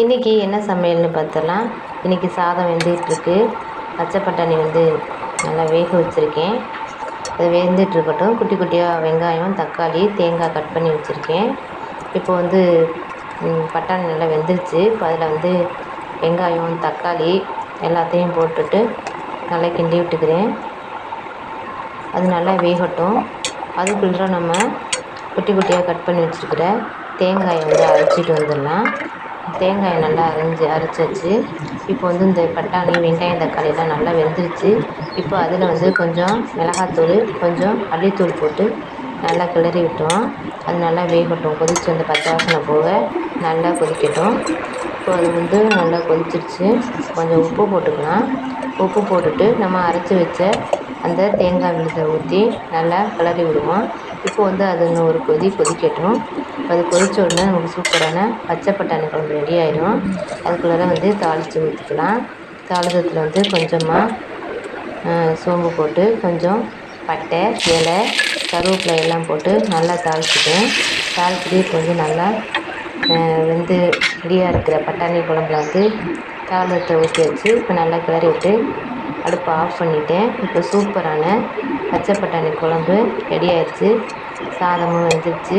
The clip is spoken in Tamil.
இன்றைக்கி என்ன சமையல்னு பார்த்தலாம் இன்றைக்கி சாதம் வெந்துகிட்ருக்கு. பச்சை பட்டாணி வந்து நல்லா வேக வச்சுருக்கேன். அது வெந்துட்டுருக்கட்டும் குட்டி குட்டியாக வெங்காயம் தக்காளி தேங்காய் கட் பண்ணி வச்சுருக்கேன். இப்போ வந்து பட்டாணி நல்லா வெந்துருச்சு. இப்போ அதில் வந்து வெங்காயம் தக்காளி எல்லாத்தையும் போட்டுட்டு நல்லா கிண்டி விட்டுக்கிறேன். அது நல்லா வேகட்டும். அதுக்குள்ளே நம்ம குட்டி குட்டியாக கட் பண்ணி வச்சுருக்கிற தேங்காயை வந்து அரைச்சிட்டு வந்துடலாம். தேங்காயை நல்லா அரைஞ்சி அரைச்சாச்சு இப்போ வந்து இந்த பட்டாணி வெங்காயம் தக்காளியெல்லாம் நல்லா வெந்துருச்சு. இப்போ அதில் வந்து கொஞ்சம் மிளகாத்தூள் கொஞ்சம் மல்லித்தூள் போட்டு நல்லா கிளறி விட்டோம். அது நல்லா வேகட்டும். கொதித்து அந்த பச்சை வாசனை போக நல்லா கொதிக்கட்டும். இப்போ அது வந்து நல்லா கொதிச்சிருச்சு. கொஞ்சம் உப்பு போட்டுக்கலாம். உப்பு போட்டுட்டு நம்ம அரைச்சி வச்ச அந்த தேங்காய் விழுதை ஊற்றி நல்லா கிளறி விடுவோம். இப்போ வந்து அது இன்னும் ஒரு கொதி கொதிக்கட்டும் அது கொதித்த உடனே நமக்கு சூப்பரான பச்சை பட்டாணி குழம்பு ரெடி ஆயிடும் அதுக்குள்ளார வந்து தாளித்து ஊற்றிக்கலாம் தாளிதத்தில் வந்து கொஞ்சமாக சோம்பு போட்டு கொஞ்சம் பட்டை இலை கருவேப்பிலை எல்லாம் போட்டு நல்லா தாளிச்சிட்டேன் தாளிச்சிட்டு இப்போ வந்து நல்லா வெந்து ரெடியாக இருக்கிற பட்டாணி குழம்புல வந்து தாளிதத்தை ஊற்றி வச்சு இப்போ நல்லா கிளறி விட்டு அடுப்பை ஆஃப் பண்ணிட்டேன். இப்போ சூப்பரான பச்சை பட்டாணி குழம்பு ரெடி ஆயிடுச்சு. சாதமும் வெந்துருச்சு.